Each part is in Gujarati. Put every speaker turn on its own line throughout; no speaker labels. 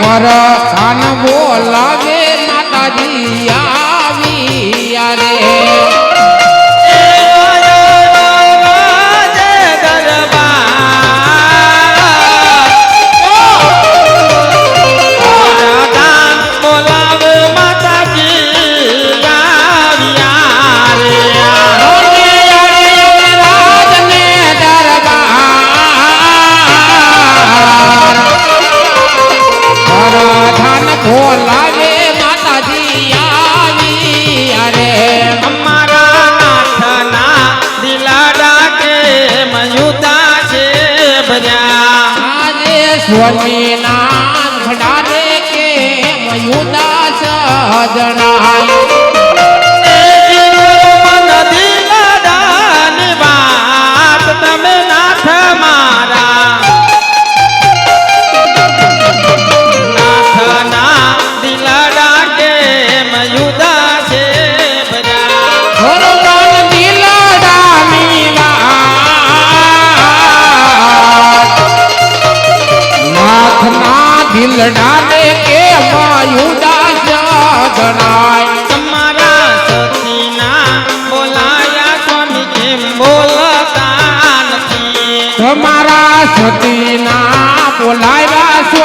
પર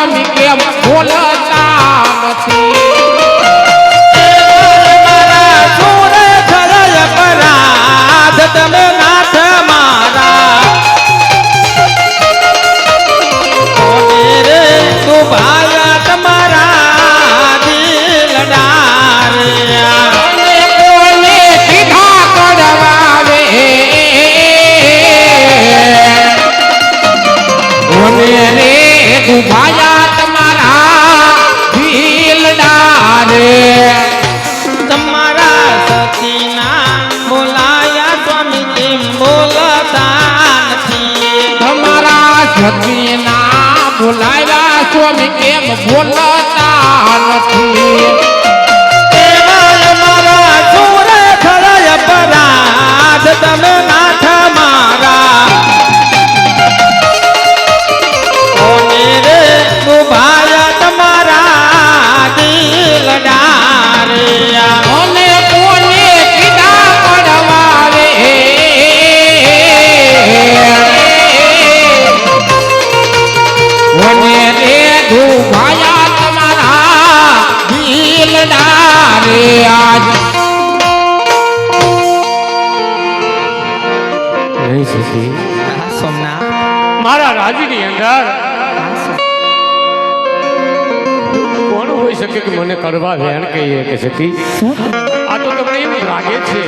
સ્વામી કેમ બોલતા નથી.
કેમ શકે કે મને કરવા વેણ કહીએ કે સતી? આ તો તમને એવું લાગે છે?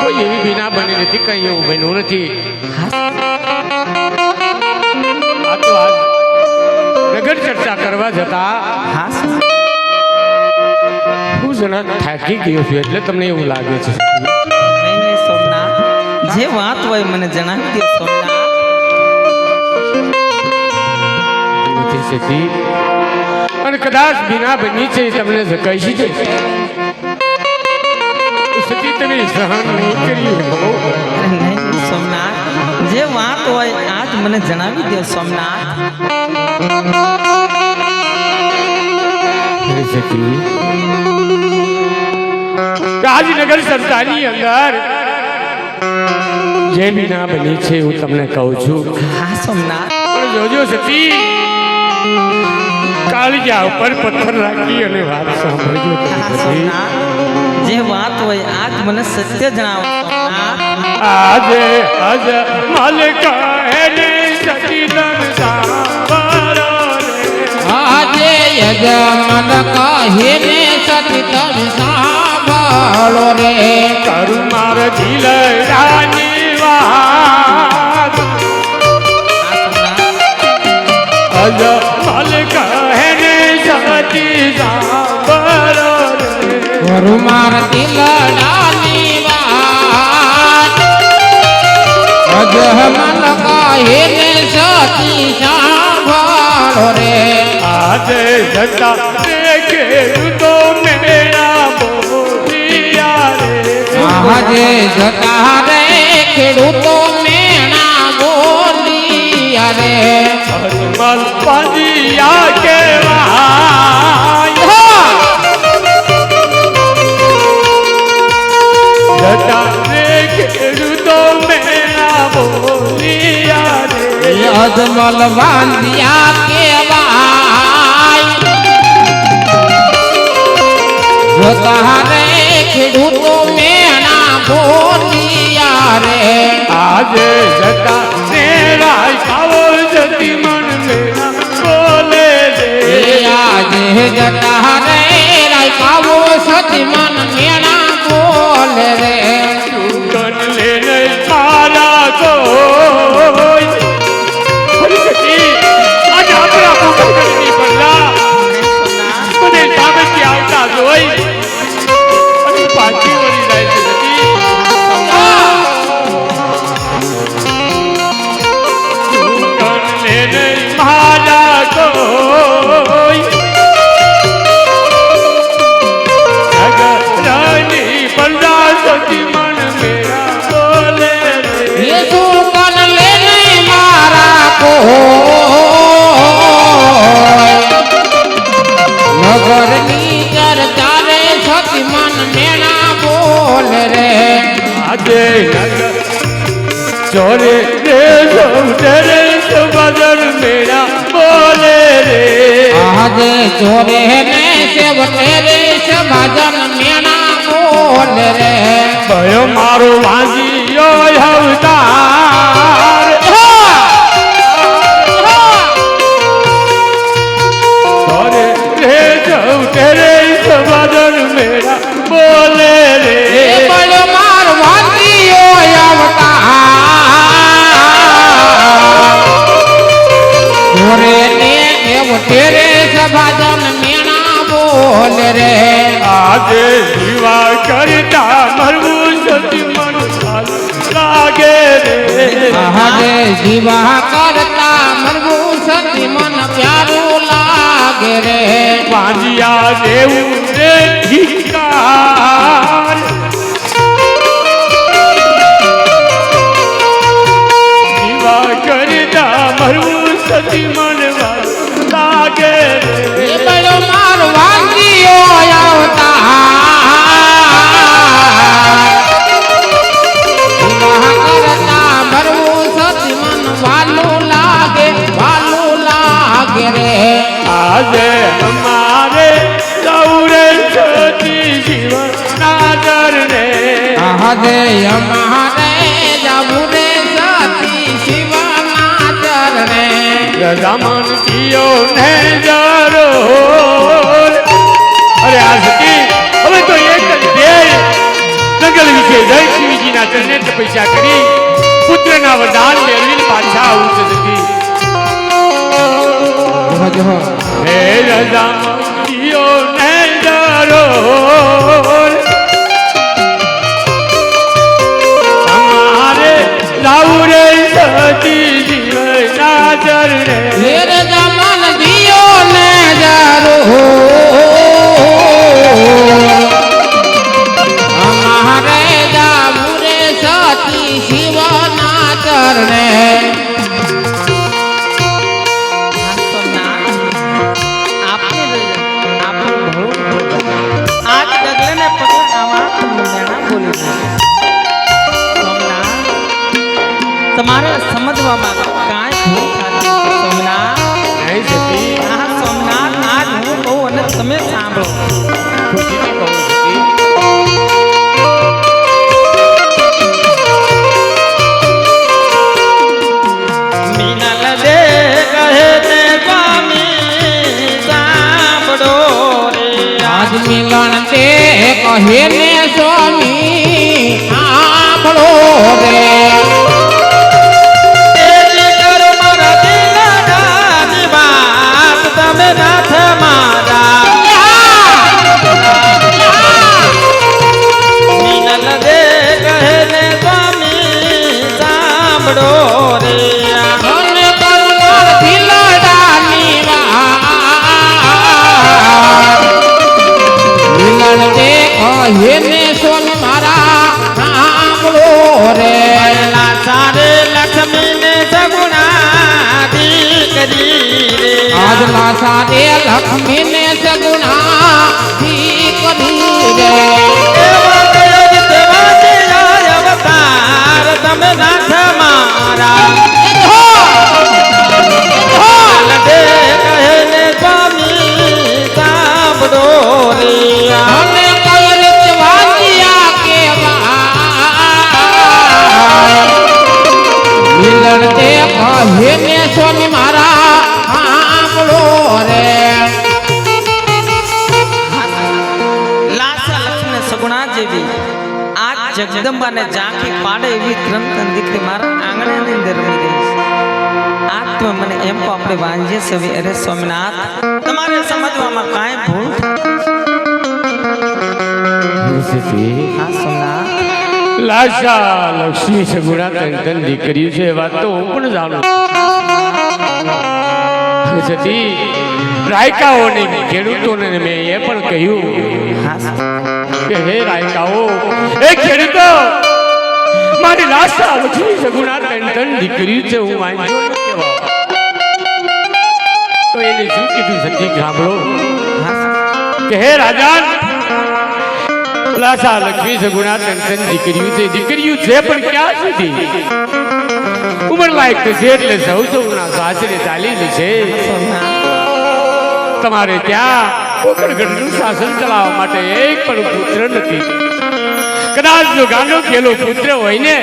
કોઈ એવી વિના બની નથી કઈ એવું બન્યું નથી. આ તો આજ નગર ચર્ચા કરવા જતા હું જણા થાકી ગયો છું એટલે તમને એવું લાગે છે.
જે વાત હોય મને જણાવી દો સોમનાથ.
કદાચ બીના બની છે એ તમને કહી છે. સતી તમે સહન નહીં
સોમનાથ જે વાત હોય આજ મને જણાવી દો સોમનાથ.
રાજનગર સંસ્થાની અંદર જે બીના બની છે હું તમને કહું છું.
હા સોમનાથ.
જોજો સતી કાળજા ઉપર પથ્થર રાખી અને વાત સાંભળજો
જે વાત હોય આજ મને સત્ય જણાવો.
આજે આજ માલિક એને સતી આજે યજમાન કહે ને સતી તન સાંભળો રે. કરું માર દિલ રાની વાત
સોમનાથ
આજ માલિક હેને સતી સાંભળો રે કરું માર દિલ રાની વાત અજહમન કહે ને સતી સાંભળો રે આજે જતા દેખે તો મેરા બોલિયા રે આજે જતા રે ખેડૂતો મેણા બોલિયા बलपनिया के जटा देख तो बोलिया रे। अदमल बांधिया
के तहारे खेडूतो में ना बोलिया रे। आज
जटा
मेरा
આજે જતા રે રાયકાવો સતી મન મેણા બોલ રે.
ચોરે રે સૌદરે સબદર મેરા બોલે રે.
આજે ચોરે ને સેવટે રે સભાજન મેણા બોલ રે.
ભયો મારો વાંજીયો અવતાર પાંજિયા દેવું રે ધિકાર જીવા કરતા મરવું સતી મન વારું લાગે
એ
રે
બળો માર વાંદીઓ આવતા વિવાહ કરતા મરવું સતી મન વાલું લાગે રે
આજે અમારે સૌરે સતી જીવન
આજે અમારે જવું રે સતી શિવના ચરણે
રજામન કિયો ને જરો અરે આ સતી હવે તો એક જંગલ વિશે જય શિવજીના ચરણે તપસ્યા કરી પુત્રના વરદાન મેળવીને પાછા આવું છે સતી હે રજામન લાઉરે સતી જીવના ચરણે
મિલન તે કહે ને સ્વામી આંભળો રે. તે કહે ને સ્વામી મારા આંભળો રે.
સારે લક્ષ્મી ને સગુણા દીકરી
આજ લક્ષ્મી સ્વામી મારા આંબળો રે.
સગુણા જેવી આ જગદંબાને ઝાંખી પાડે એવી ત્રણ ત્રણ દીકરી મારા આંગણાની અંદર રમી રહી છે. આ તો મને એમ તો આપણે વાંજીએ છે અરે સ્વામિનાથ તમારે સમજવામાં કાંઈ ભૂલ હા સોમનાથ
લાશા લક્ષ્મી સગુણા ત્રણ ત્રણ દીકરીઓ છે એ વાત તો હું પણ જાણું. સતી રાયકાઓને ખેડૂતોને મેં એ પણ કહ્યું કે હે રાયકાઓ એ ખેડૂતો, મારી લાશા લક્ષ્મી સગુણા ત્રણ ત્રણ દીકરી છે, હું વાંચો તો એને શું કીધું સતી સાંભળો કે હે રાજા લાશા લક્ષ્મી સગુણા ત્રણ ત્રણ દીકરીઓ છે. દીકરીઓ છે પણ ક્યાં સુધી? ઉંમર લાયક છે એટલે સૌ સૌના સાસરે ચાલી
છે.
તમારે ત્યાં કોકણગઢનું શાસન ચલાવવા માટે એક પણ પુત્ર નથી. કદાચ જો ગાંડો ખેલો પુત્ર હોય ને,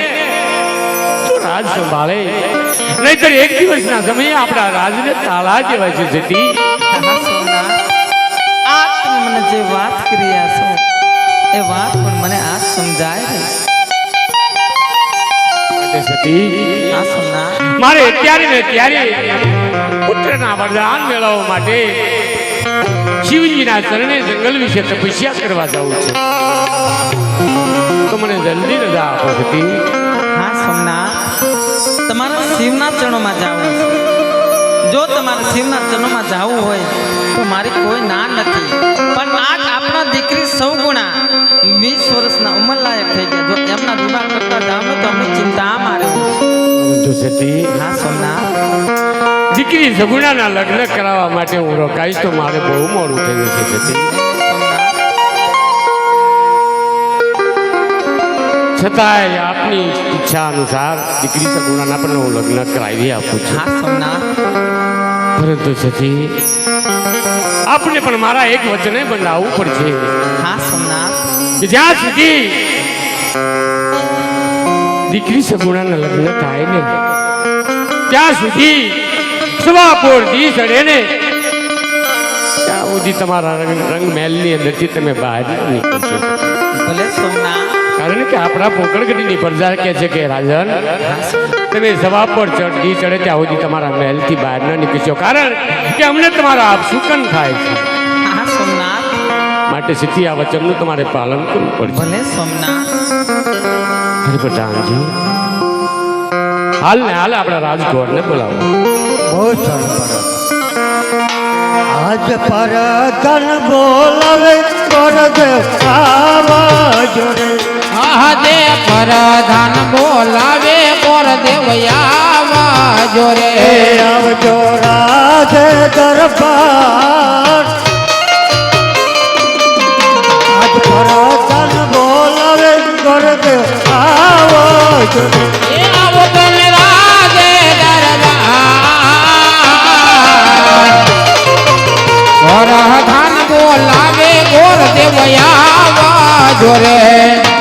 તો રાજ સંભાળે. નહીતર એક દિવસના સમયે આપણા રાજને તાળા જેવા છે જતી.
આ મને જે વાત કરી આ એ વાત પણ મને આજ સમજાય
માટે સતી મારે ત્યારે ને ત્યારે પુત્રના વરદાન મેળવવા માટે શિવજીના ચરણે જંગલ વિશે તપસ્યા કરવા જવું છે. તો મને જલ્દી રજા આપો સતી
હા સોમનાથ તમારા શિવના ચરણોમાં જવું જો તમારે શિવના ચરણોમાં જવું હોય તો મારી કોઈ ના નથી. દીકરી સૌ ગુણા વીસ વર્ષના ઉંમર લાયક થઈ ગયા. જો એમના વિવાહ કરતા જાવ તો અમને ચિંતા મારે. હા સોમનાથ.
દીકરી સગુણાના લગ્ન કરાવવા માટે હું રોકાઈશ તો મારે બહુ મોડું થઈ જશે જતી છતાંય આપની ઈચ્છા અનુસાર દીકરી સગુણાના પણ હું લગ્ન કરાવી આપું છું. પરંતુ સતી આપને પણ મારા એક વચને બંધાવવું પડશે.
હા સોમનાથ.
જ્યાં સુધી દીકરી સગુણાના લગ્ન થાય ને ત્યાં સુધી સવાપોર દી ચડે ને ત્યાં સુધી તમારા રંગ રંગ મહેલની અંદરથી તમે બહાર નીકળશો.
ભલે સોમનાથ.
કારણ કે આપણા પોકળગઢની પ્રજા કહે છે કે રાજન તમે જવાબ પર ચડી ચડે ત્યાં સુધી તમારા મહેલથી બહાર ન નીકળશો કારણ કે અમને તમારા આપસુકન થાય છે? માટે સીધી આ વચનનું તમારે પાલન કરવું પડશે.
ભલે સોમનાથ.
હરિપ્રધાનજી હાલ ને હાલ આપણા રાજગોરને બોલાવો.
બહુ સરસ આજ પર ધન બોલાવે પરદેવ આવા જોડે.
હદે પ્રધાન બોલાવે પોર દેવયા જોરે
એ આવજો રાધે દરબાર આજ પર ધન બોલાવે પરદેવ આવા જોડે
એ આવો તમે રાજે દરબાર પ્રધાન બોલાવે ગોર દેવયા જોરે
એ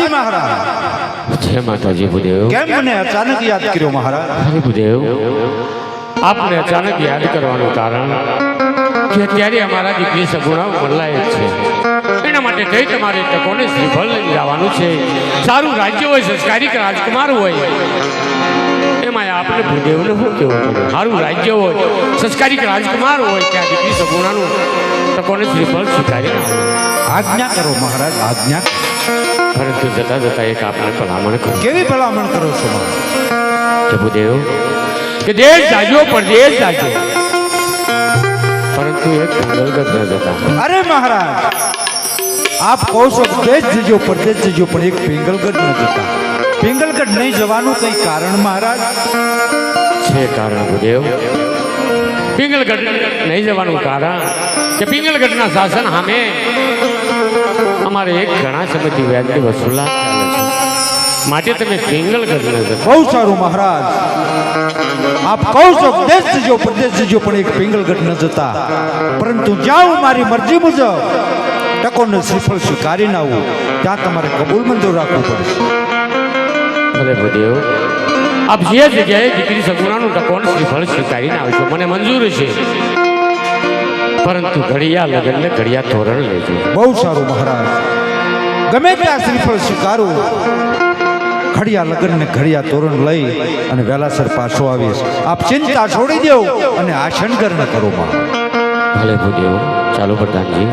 માતાજી મહારાજ.
જય માતાજી ભૂદેવ.
કેમ મને અચાનક યાદ કર્યો મહારાજ?
હરે ભૂદેવ આપને અચાનક યાદ કરવાનું કારણ કે અત્યારે અમારા દીકરી સગુણા બદલાય છે. એના માટે જઈ તમારે તકોને શ્રીફળ લઈ જવાનું છે. સારું રાજ્ય હોય સંસ્કારિક રાજકુમાર હોય એમાં આપણે ભૂદેવને શું કહેવું પડે? સારું રાજ્ય હોય સંસ્કારિક રાજકુમાર હોય ત્યાં દીકરી સગુણાનું તકોને શ્રીફળ સ્વીકારી
આજ્ઞા કરો મહારાજ આજ્ઞા
પરંતુ જતા જતા એક આપણે ભલામણ કરો
કેવી ભલામણ કરો છો
પ્રભુદેવ કે દેશ જાજો પરદેશ જાજો પરંતુ એક પિંગલગઢ ન જતા.
અરે મહારાજ આપ કહો છો દેશ જજો પરદેશ જજો પણ એક પિંગલગઢ ન જતા. પિંગલગઢ નહીં જવાનું કઈ કારણ મહારાજ?
છે કારણ ગુરુદેવ પિંગલગઢ નહીં જવાનું કારણ. કે પિંગલગઢના શાસન સામે અમારે એક ઘણા સમયથી વ્યાજની વસૂલાત ચાલે છે. માટે તમે સિંગલ કરી લેજો
બહુ સારું મહારાજ. આપ કહો છો દેશ જો પ્રદેશ જો પણ એક પિંગલગઢ ન જતા. પરંતુ જાઉં મારી મરજી મુજબ ટકોને શ્રીફળ સ્વીકારીને આવું ત્યાં તમારે કબૂલ મંજૂર રાખવું પડશે.
ભલે ભદેવ આપ જે જગ્યાએ દીકરી સગુણાનું ટકોણ શ્રીફળ સ્વીકારીને આવશો મને મંજૂર છે. પરંતુ ઘડિયા લગન ને ઘડિયા તોરણ લેજો
બહુ સારું મહારાજ. ગમે ત્યાં શ્રીફળ સ્વીકારું ઘડિયા લગ્ન ને ઘડિયા તોરણ લઈ અને વેલાસર પાછો આવીશ આપ ચિંતા છોડી દેવ અને આ શણગર ન કરો માં
ભલે ભદેવ ચાલો પ્રધાનજી